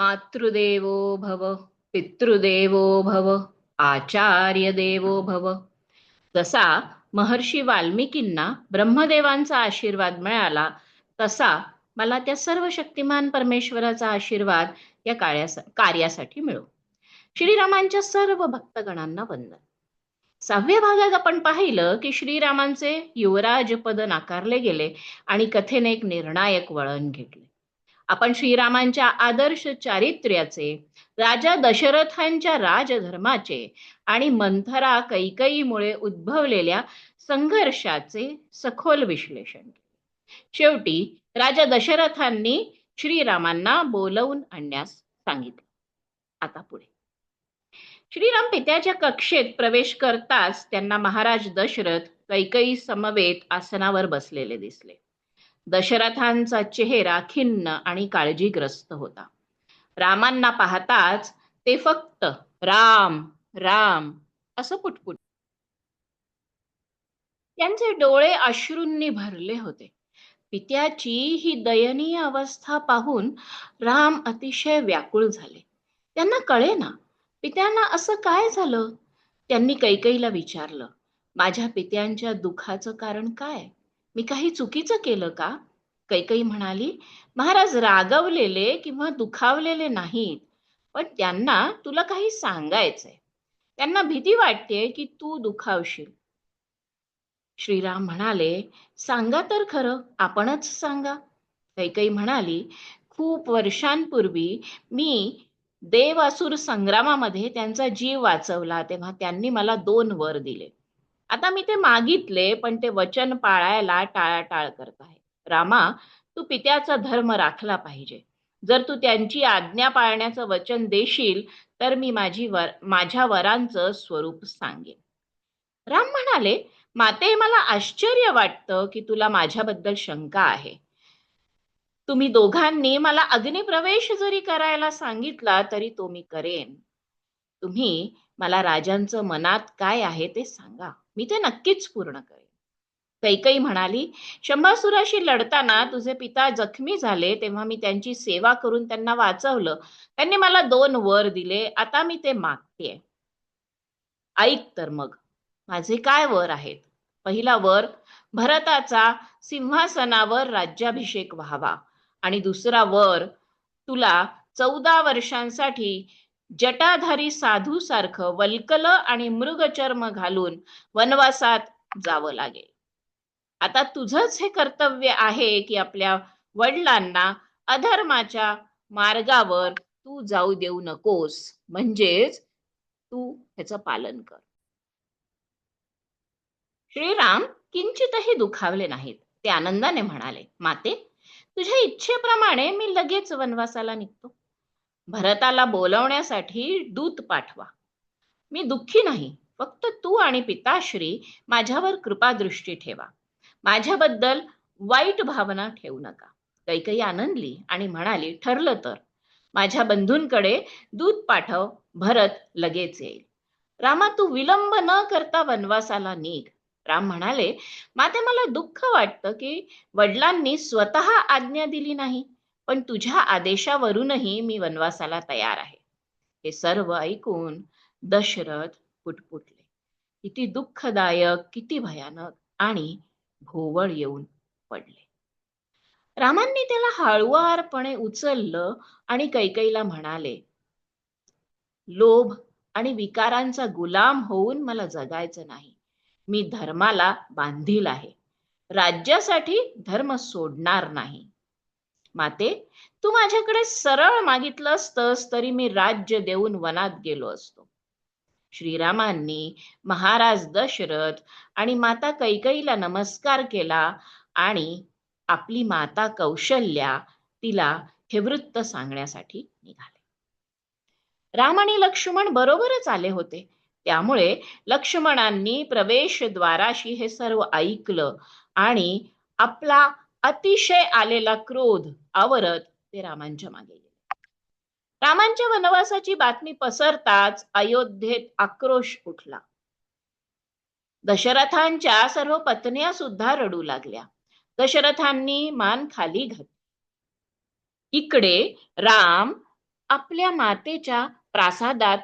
मातृदेवो भव पितृदेवो भव आचार्य देवो भव. जसा महर्षी वाल्मिकींना ब्रह्मदेवांचा आशीर्वाद मिळाला तसा मला त्या सर्व शक्तिमान परमेश्वराचा आशीर्वाद या काळ्या कार्यासाठी मिळो. श्रीरामांच्या सर्व भक्तगणांना वंदन. सहाव्या भागात आपण पाहिलं की श्रीरामांचे युवराज पद नाकारले गेले आणि कथेने एक निर्णायक वळण घेतले. आपण श्रीरामांच्या आदर्श चारित्र्याचे राजा दशरथांच्या राजधर्माचे आणि मंथरा कैकईमुळे उद्भवलेल्या संघर्षाचे सखोल विश्लेषण शेवटी राजा दशरथांनी श्रीरामांना बोलवून आणण्यास सांगितले. आता पुढे. श्रीराम पित्याच्या कक्षेत प्रवेश करताच त्यांना महाराज दशरथ कैकई समवेत आसनावर बसलेले दिसले. दशरथांचा चेहरा खिन्न आणि काळजीग्रस्त होता. रामांना पाहताच ते फक्त राम राम असं पुटपुट. त्यांचे डोळे अश्रूंनी भरले होते. पित्याची ही दयनीय अवस्था पाहून राम अतिशय व्याकुळ झाले. त्यांना कळे ना पित्यांना असं काय झालं? त्यांनी कैकईला विचारलं माझ्या पित्यांच्या दुःखाचं कारण काय? मी काही चुकीचं केलं का? कैकई म्हणाली महाराज रागवलेले किंवा दुखावलेले नाहीत पण त्यांना तुला काही सांगायचंय. त्यांना भीती वाटते की तू दुखावशील. श्रीराम म्हणाले सांगा तर खरं आपणच सांगा. कैकई म्हणाली खूप वर्षांपूर्वी मी देवासुर संग्रामामध्ये त्यांचा जीव वाचवला तेव्हा त्यांनी मला दोन वर दिले. आता मी ते मागितले पण ते वचन पाळायला टाळाटाळ करत आहे. रामा तू पित्याचा धर्म राखला पाहिजे. जर तू त्यांची आज्ञा पाळण्याचं वचन देशील तर मी माझी वर माझ्या वरांचं स्वरूप सांगेन. राम म्हणाले माते मला आश्चर्य वाटतं की तुला माझ्याबद्दल शंका आहे. तुम्ही दोघांनी मला अग्निप्रवेश जरी करायला सांगितला तरी तो मी करेन. तुम्ही मला राजांचं मनात काय आहे ते सांगा. मी ते नक्कीच पूर्ण करेन. कैकई म्हणाली शंभासुराशी लढताना तुझे पिता जखमी झाले तेव्हा मी त्यांची सेवा करून त्यांना वाचवलं. त्यांनी मला दोन वर दिले आता मी ते मागते ऐक तर मग माझे काय वर आहेत? पहिला वर भरताचा सिंहासनावर राज्याभिषेक व्हावा. आणि दुसरा वर तुला चौदा वर्षांसाठी जटाधारी साधू सारखं वल्कल आणि मृगचर्म घालून वनवासात जावं लागेल. आता तुझंच हे कर्तव्य आहे की आपल्या वडिलांना अधर्माच्या मार्गावर तू जाऊ देऊ नकोस. म्हणजेच तू ह्याचं पालन कर. श्रीराम किंचितही दुखावले नाहीत. ते आनंदाने म्हणाले माते तुझ्या इच्छेप्रमाणे मी लगेच वनवासाला निघतो. भरताला बोलवण्यासाठी दूत पाठवा. मी दुःखी नाही. फक्त तू आणि पिताश्री माझ्यावर कृपादृष्टी ठेवा. माझ्याबद्दल वाईट भावना ठेवू नका. कैकई आनंदली आणि म्हणाली ठरलं तर. माझ्या बंधूंकडे दूध पाठव भरत लगेच येईल. रामा तू विलंब न करता वनवासाला निघ. राम म्हणाले माते मला दुःख वाटतं की वडिलांनी स्वतः आज्ञा दिली नाही. पण तुझ्या आदेशावरूनही मी वनवासाला तयार आहे. हे सर्व ऐकून दशरथ पुटपुटले. किती दुःखदायक किती भयानक आणि भोवळ येऊन पडले. रामांनी त्याला हळुवारपणे उचललं आणि कैकईला म्हणाले लोभ आणि विकारांचा गुलाम होऊन मला जगायचं नाही. मी धर्माला बांधील आहे. राज्यासाठी धर्म सोडणार नाही. माते तू माझ्याकडे सरळ मागितलं असतंस तरी मी राज्य देऊन वनात गेलो असतो. श्रीरामांनी महाराज दशरथ आणि माता कैकईला नमस्कार केला आणि आपली माता कौशल्या तिला हे वृत्त सांगण्यासाठी निघाले. राम आणि लक्ष्मण बरोबरच आले होते. त्यामुळे लक्ष्मणांनी प्रवेशद्वाराशी हे सर्व ऐकलं आणि आपला अतिशय आलेला क्रोध आवरत ते रामांच्या मागे गेले. रामांच्या वनवासाची बातमी पसरताच अयोध्येत आक्रोश उठला. दशरथांच्या सर्व पत्न्या सुद्धा रडू लागल्या. दशरथांनी मान खाली घातली. इकडे राम आपल्या मातेच्या प्रासादात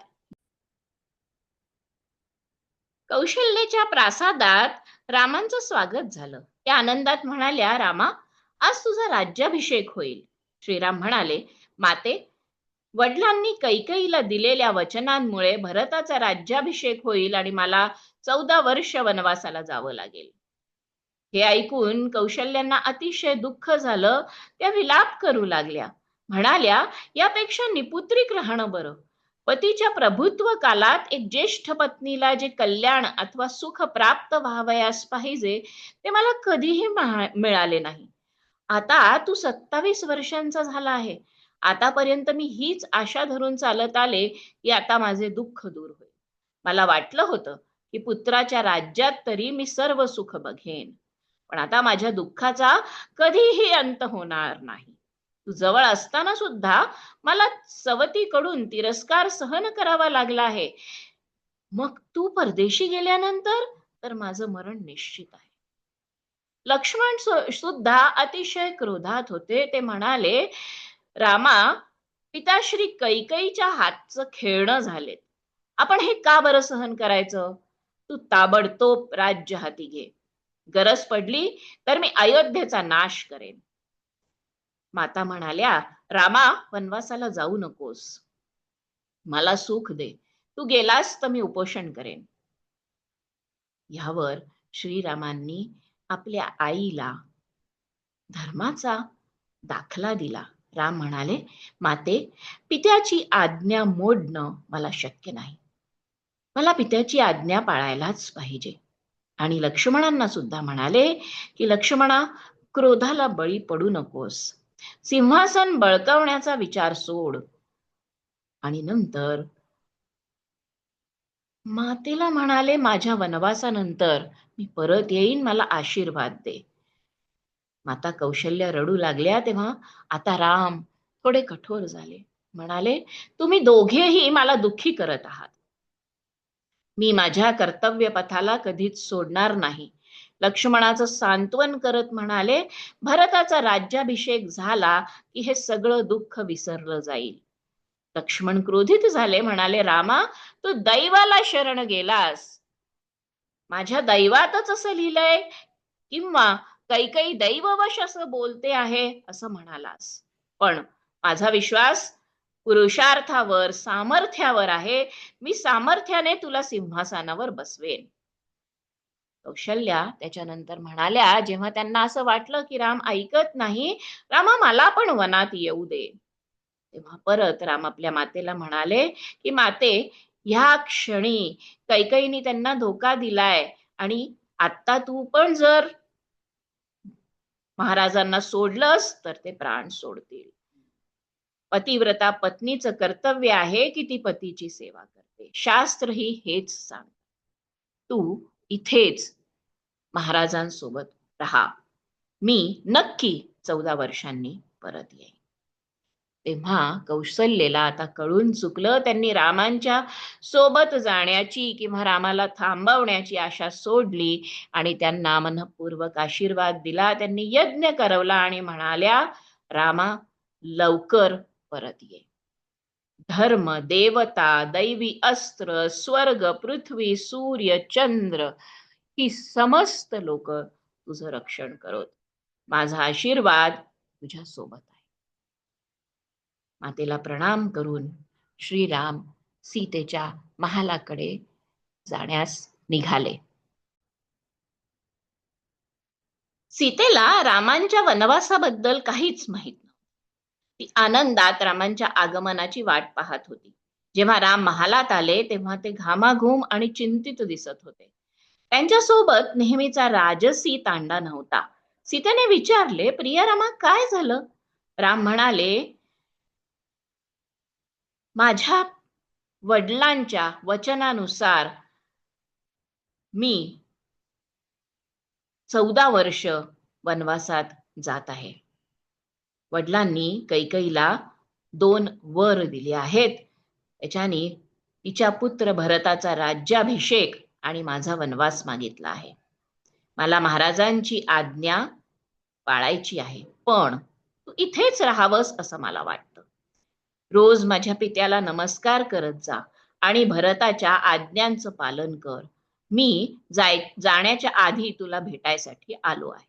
कौशल्याच्या प्रासादात रामांचं स्वागत झालं. त्या आनंदात म्हणाल्या रामा आज तुझा राज्याभिषेक होईल. श्रीराम म्हणाले माते वडिलांनी कैकईला दिलेल्या वचनांमुळे भरताचा राज्याभिषेक होईल आणि मला चौदा वर्ष वनवासाला जावं लागेल. हे ऐकून कौशल्यांना अतिशय दुःख झालं त्या विलाप करू लागल्या. म्हणाल्या यापेक्षा निपुत्रिक राहणं बरं. पतीच्या प्रभुत्व कालात एक ज्येष्ठ पत्नीला जे कल्याण अथवा सुख प्राप्त व्हावयास पाहिजे ते मला कधीही मिळाले नाही. आता तू सत्तावीस वर्षांचा झाला आहे. आतापर्यंत मी हीच आशा धरून चालत आले की आता माझे दुःख दूर होईल. मला वाटलं होतं की पुत्राच्या राज्यात तरी मी सर्व सुख बघेन. पण आता माझ्या दुःखाचा कधीही अंत होणार नाही. तू जवळ असताना सुद्धा मला सवतीकडून तिरस्कार सहन करावा लागला आहे. मग तू परदेशी गेल्यानंतर तर माझं मरण निश्चित आहे. लक्ष्मण सुद्धा अतिशय क्रोधात होते. ते म्हणाले रामा पिताश्री कैकईच्या हातचं खेळणं झालेत. आपण हे का बरं सहन करायचं? तू ताबडतोब राज्य हाती घे. गरज पडली तर मी अयोध्येचा नाश करेन. माता म्हणाल्या रामा वनवासाला जाऊ नकोस. मला सुख दे. तू गेलास तर मी उपोषण करेन. यावर श्रीरामांनी आपल्या आईला धर्माचा दाखला दिला. राम म्हणाले माते पित्याची आज्ञा मोडणं मला शक्य नाही. मला पित्याची आज्ञा पाळायलाच पाहिजे. आणि लक्ष्मणांना सुद्धा म्हणाले की लक्ष्मणा क्रोधाला बळी पडू नकोस. सिंहासन बळकवण्याचा विचार सोड. आणि नंतर मातेला म्हणाले माझ्या वनवासानंतर मी परत येईन मला आशीर्वाद दे. माता कौशल्य रडू लागल्या तेव्हा आता राम थोडे कठोर झाले. म्हणाले तुम्ही दोघेही मला दुःखी करत आहात. मी माझ्या कर्तव्य पथाला कधीच सोडणार नाही. लक्ष्मणाचं सांत्वन करत म्हणाले भरताचा राज्याभिषेक झाला की हे सगळं दुःख विसरलं जाईल. लक्ष्मण क्रोधित झाले म्हणाले रामा तू दैवाला शरण गेलास. माझ्या दैवातच असं लिहिलंय किंवा काही काही दैववश असं बोलते आहे असं म्हणालास. पण माझा विश्वास पुरुषार्थावर सामर्थ्यावर आहे. मी सामर्थ्याने तुला सिंहासनावर बसवेन. कौशल्या त्याच्यानंतर म्हणाल्या जेव्हा त्यांना असं वाटलं की राम ऐकत नाही रामा मला पण वनात येऊ दे. तेव्हा परत राम आपल्या मातेला म्हणाले की माते ह्या क्षणी कैकईनी त्यांना धोका दिलाय आणि आता तू पण जर महाराजांना सोडलंस तर ते प्राण सोडतील. पतिव्रता पत्नीचं कर्तव्य आहे की ती पतीची सेवा करते. शास्त्र ही हेच सांग तू इथेच महाराजांसोबत राहा. मी नक्की चौदा वर्षांनी परत येईन. तेव्हा कौशल्यला आता कळून चुकलं त्यांनी रामांच्या सोबत जाण्याची किंवा रामाला थांबवण्याची आशा सोडली आणि त्यांना मनपूर्वक आशीर्वाद दिला. त्यांनी यज्ञ करवला आणि म्हणाल्या रामा लवकर परत ये. धर्म देवता दैवी अस्त्र स्वर्ग पृथ्वी सूर्य चंद्र ही समस्त लोक तुझं रक्षण करत. माझा आशीर्वाद तुझ्या सोबत आहे. मातेला प्रणाम करून श्रीराम सीतेच्या महालाकडे जाण्यास निघाले. सीतेला रामांच्या वनवासाबद्दल काहीच माहीत नव्हतं. ती आनंदात रामांच्या आगमनाची वाट पाहत होती. जेव्हा राम महालात आले तेव्हा ते घामाघूम आणि चिंतित दिसत होते. त्यांच्यासोबत नेहमीचा राजसी तांडा नव्हता. सीतेने विचारले प्रियारामा काय झालं? राम म्हणाले माझ्या वडिलांच्या वचनानुसार मी चौदा वर्ष वनवासात जात आहे. वडिलांनी कैकईला दोन वर दिले आहेत. त्याच्याने तिच्या पुत्र भरताचा राज्याभिषेक आणि माझा वनवास मागितला आहे. मला महाराजांची आज्ञा पाळायची आहे पण तू इथेच राहावंस असं मला वाटतं. रोज माझ्या पित्याला नमस्कार करत जा आणि भरताच्या आज्ञांचं पालन कर. मी जाय जाण्याच्या आधी तुला भेटायसाठी आलो आहे.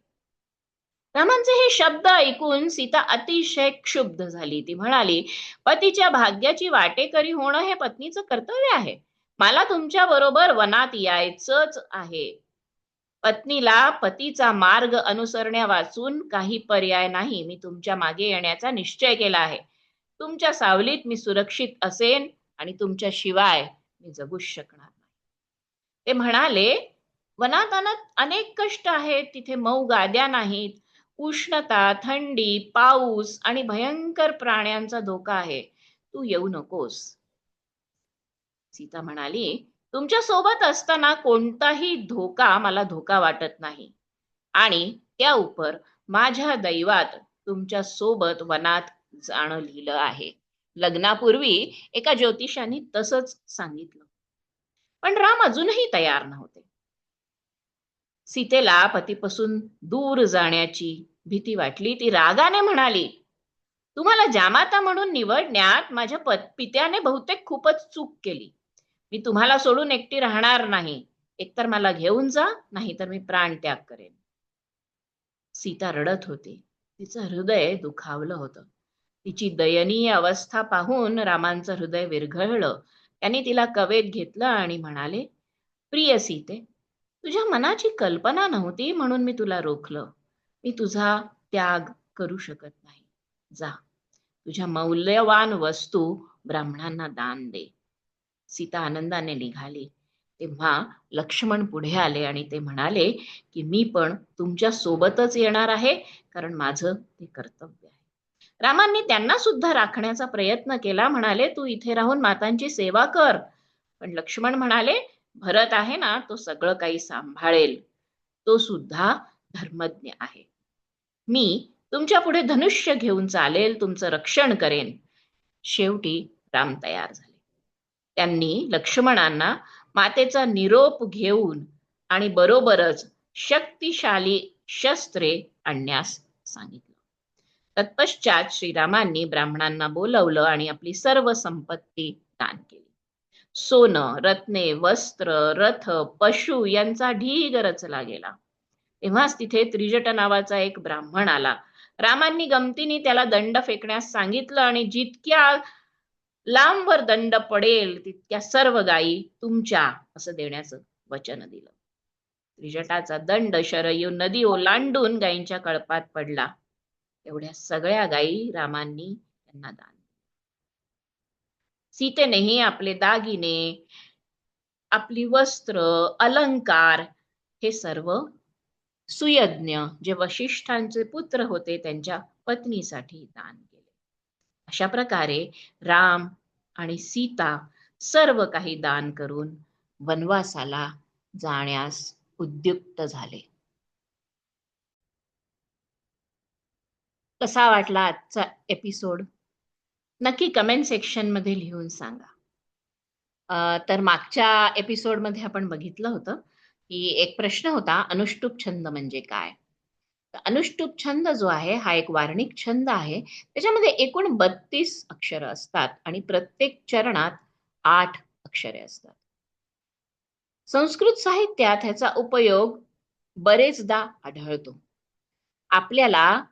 रामांचे हे शब्द ऐकून सीता अतिशय क्षुब्ध झाली. ती म्हणाली पतीच्या भाग्याची वाटेकरी होणं हे पत्नीचं कर्तव्य आहे. मला तुमच्या बरोबर वनात यायचंच आहे. पत्नीला पतीचा मार्ग अनुसरण्या वाचून काही पर्याय नाही. मी तुमच्या मागे येण्याचा निश्चय केला आहे. तुमच्या सावलीत मी सुरक्षित असेन आणि तुमच्या शिवाय मी जगूच शकणार नाही. ते म्हणाले वनात अनेक कष्ट आहेत. तिथे मऊ गाद्या नाहीत. उष्णता थंडी पाऊस आणि भयंकर प्राण्यांचा धोका आहे. तू येऊ नकोस. सीता म्हणाली तुमच्यासोबत असताना कोणताही धोका मला धोका वाटत नाही. आणि त्या उपर माझ्या दैवात तुमच्यासोबत वनात जाणं लिहिलं आहे. लग्नापूर्वी एका ज्योतिषाने तसंच सांगितलं. पण राम अजूनही तयार नव्हते. सीतेला पतीपासून दूर जाण्याची भीती वाटली. ती रागाने म्हणाली तुम्हाला जामाता म्हणून निवडण्यात माझ्या पित्याने बहुतेक खूपच चूक केली. मी तुम्हाला सोडून एकटी राहणार नाही. एकतर मला घेऊन जा नाही तर मी प्राण त्याग करेन. सीता रडत होती. तिचं हृदय दुखावलं होतं. तिची दयनीय अवस्था पाहून रामांचं हृदय विरघळलं. त्यांनी तिला कवेत घेतलं आणि म्हणाले प्रिय सीते तुझ्या मनाची कल्पना नव्हती म्हणून मी तुला रोखलं. मी तुझा त्याग करू शकत नाही. जा. तुझ्या मौल्यवान वस्तू ब्राह्मणांना दान दे. सीता आनंदाने निघाली. तेव्हा लक्ष्मण पुढे आले आणि ते म्हणाले की मी पण तुमच्या सोबतच येणार आहे कारण माझं ते कर्तव्य आहे. रामांनी त्यांना सुद्धा राखण्याचा प्रयत्न केला. म्हणाले तू इथे राहून मातांची सेवा कर. पण लक्ष्मण म्हणाले भरत आहे ना तो सगळं काही सांभाळेल. तो सुद्धा धर्मज्ञ आहे. मी तुमच्यापुढे धनुष्य घेऊन चालेल तुमचं रक्षण करेन. शेवटी राम तयार झाले. त्यांनी लक्ष्मणांना मातेचा निरोप घेऊन आणि बरोबरच शक्तिशाली शस्त्रे आणण्यास सांगितलं. तत्पश्चात श्रीरामांनी ब्राह्मणांना बोलवलं आणि आपली सर्व संपत्ती दान केली. सोनं रत्ने वस्त्र रथ पशु यांचा ढीग रचला गेला. तेव्हाच तिथे त्रिजट नावाचा एक ब्राह्मण आला. रामांनी गमतीने त्याला दंड फेकण्यास सांगितलं आणि जितक्या लांबवर दंड पडेल तितक्या सर्व गायी तुमच्या असं देण्याचं वचन दिलं. त्रिजटाचा दंड शरयू नदी ओलांडून गायींच्या कळपात पडला. एवढ्या सगळ्या गायी रामांनी त्यांना दान सीतेनेही आपले दागिने आपली वस्त्र अलंकार हे सर्व सुयज्ञ जे वशिष्ठांचे पुत्र होते त्यांच्या पत्नीसाठी दान केले. अशा प्रकारे राम आणि सीता सर्व काही दान करून वनवासाला जाण्यास उद्युक्त झाले. कसा वाटला आजचा एपिसोड नक्की कमेंट सेक्शनमध्ये लिहून सांगा. तर मागच्या एपिसोडमध्ये आपण बघितलं होतं की एक प्रश्न होता अनुष्टुप छंद म्हणजे काय? अनुष्टुप छंद जो आहे हा एक वार्णिक छंद आहे. त्याच्यामध्ये एकूण बत्तीस अक्षर असतात आणि प्रत्येक चरणात आठ अक्षरे असतात. संस्कृत साहित्यात ह्याचा उपयोग बरेचदा आढळतो. आपल्याला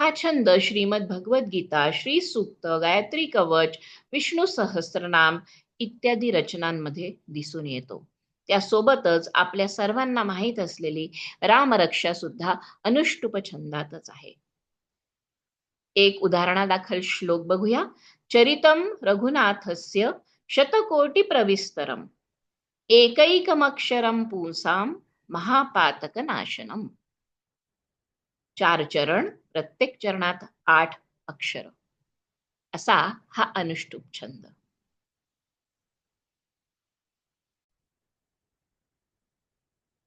हा छंद श्रीमद भगवद्गीता श्री सूक्त गायत्री कवच विष्णू सहस्रनाम इत्यादी रचनांमध्ये दिसून येतो. त्यासोबतच आपल्या सर्वांना माहीत असलेली रामरक्षा सुद्धा अनुष्टुप छंदातच आहे. एक उदाहरणादाखल श्लोक बघूया. चरितम रघुनाथस्य शतकोटी प्रविस्तरम एकैकमक्षरम पुंसाम महापातक नाशनम चार चरण प्रत्येक चरणात आठ अक्षर. असा हा अनुष्टुप छंद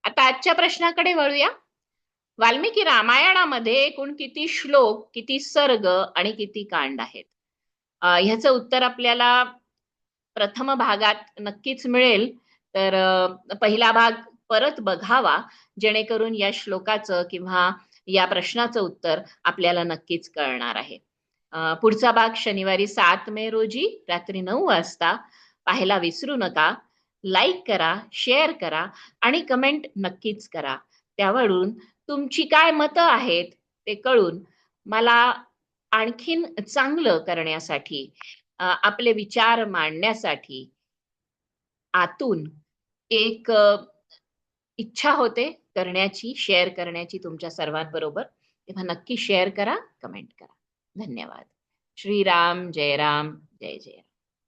आता आजच्या प्रश्नाकडे वळूया. वाल्मिकी रामायणामध्ये एकूण किती श्लोक किती सर्ग आणि किती कांड आहेत? ह्याचं उत्तर आपल्याला प्रथम भागात नक्कीच मिळेल. तर पहिला भाग परत बघावा जेणेकरून या श्लोकाचं किंवा या प्रश्नाचं उत्तर आपल्याला नक्कीच कळणार आहे. पुढचा भाग शनिवारी सात मे रोजी रात्री नऊ वाजता. पाहायला विसरू नका. लाईक करा शेअर करा आणि कमेंट नक्कीच करा. त्यावरून तुमची काय मतं आहेत ते कळून मला आणखीन चांगलं करण्यासाठी आपले विचार मांडण्यासाठी आतून एक इच्छा होते करण्याची शेअर करण्याची तुमच्या सर्वांबरोबर. तेव्हा नक्की शेअर करा कमेंट करा. धन्यवाद. श्रीराम जय राम जय जय राम